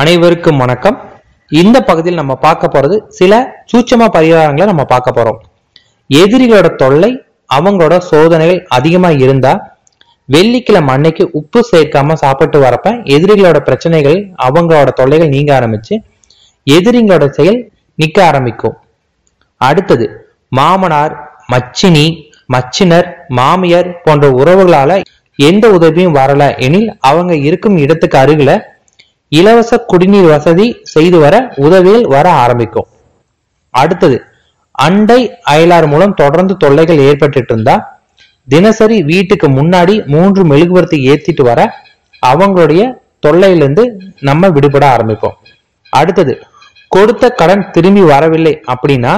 அனைவருக்கும் வணக்கம். இந்த பகுதியில் நம்ம பார்க்க போறது சில சூட்சம பரிகாரங்களை நம்ம பார்க்க போறோம். எதிரிகளோட தொல்லை அவங்களோட சோதனைகள் அதிகமா இருந்தா வெள்ளிக்கிழமை அன்னைக்கு உப்பு சேர்க்காம சாப்பிட்டு வரப்ப எதிரிகளோட பிரச்சனைகள் அவங்களோட தொல்லைகள் நீங்க ஆரம்பிச்சு எதிரிங்களோட செயல் நிக்க ஆரம்பிக்கும். அடுத்தது மாமனார் மச்சினி மச்சினர் மாமியார் போன்ற உறவுகளால எந்த உதவியும் வரல எனில் அவங்க இருக்கும் இடத்துக்கு அருகில இலவச குடிநீர் வசதி செய்து வர உதவிகள் வர ஆரம்பிக்கும். அடுத்தது அண்டை அயலார் மூலம் தொடர்ந்து தொல்லைகள் ஏற்பட்டுட்டு இருந்தா தினசரி வீட்டுக்கு முன்னாடி மூன்று மெழுகுவர்த்தி ஏத்திட்டு வர அவங்களுடைய தொல்லையிலிருந்து நம்ம விடுபட ஆரம்பிப்போம். அடுத்தது கொடுத்த கடன் திரும்பி வரவில்லை அப்படின்னா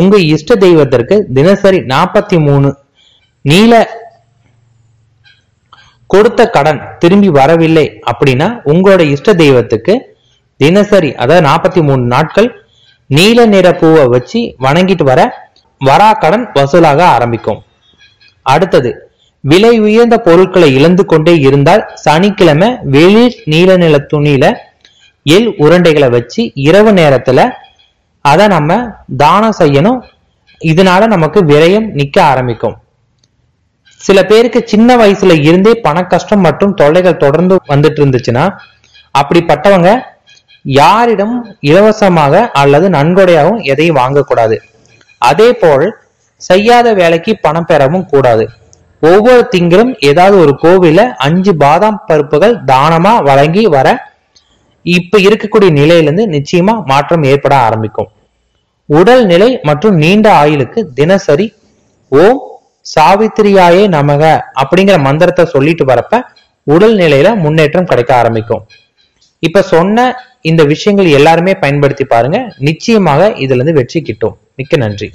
உங்க இஷ்ட தெய்வத்திற்கு தினசரி நாற்பத்தி மூணு நீல கொடுத்த கடன் திரும்பி வரவில்லை அப்படின்னா உங்களோட இஷ்ட தெய்வத்துக்கு தினசரி அதாவது நாற்பத்தி மூணு நாட்கள் நீல நிற பூவை வச்சு வணங்கிட்டு வர வரா கடன் வசூலாக ஆரம்பிக்கும். அடுத்தது விலை உயர்ந்த பொருட்களை இழந்து கொண்டே இருந்தால் சனிக்கிழமை வெளிர் நீல நில துணியில எள் உருண்டைகளை வச்சு இரவு நேரத்துல அதை நம்ம தானம் செய்யணும். இதனால நமக்கு விரயம் நிக்க ஆரம்பிக்கும். சில பேருக்கு சின்ன வயசுல இருந்தே பண கஷ்டம் மற்றும் தொல்லைகள் தொடர்ந்து வந்துட்டு இருந்துச்சுன்னா அப்படிப்பட்டவங்க யாரிடம் இலவசமாக அல்லது நன்கொடையாகவும் எதையும் வாங்கக்கூடாது. அதே போல் செய்யாத வேலைக்கு பணம் பெறவும் கூடாது. ஒவ்வொரு திங்களும் ஏதாவது ஒரு கோவில அஞ்சு பாதாம் பருப்புகள் தானமா வழங்கி வர இப்ப இருக்கக்கூடிய நிலையிலிருந்து நிச்சயமா மாற்றம் ஏற்பட ஆரம்பிக்கும். உடல் நிலை மற்றும் நீண்ட ஆயுளுக்கு தினசரி ஓம் சாவித்திரியாயே நமக அப்படிங்கிற மந்திரத்தை சொல்லிட்டு வரப்ப உடல் நிலையில முன்னேற்றம் கிடைக்க ஆரம்பிக்கும். இப்ப சொன்ன இந்த விஷயங்கள் எல்லாருமே பயன்படுத்தி பாருங்க. நிச்சயமாக இதுல இருந்து வெற்றி கிட்டும். மிக்க நன்றி.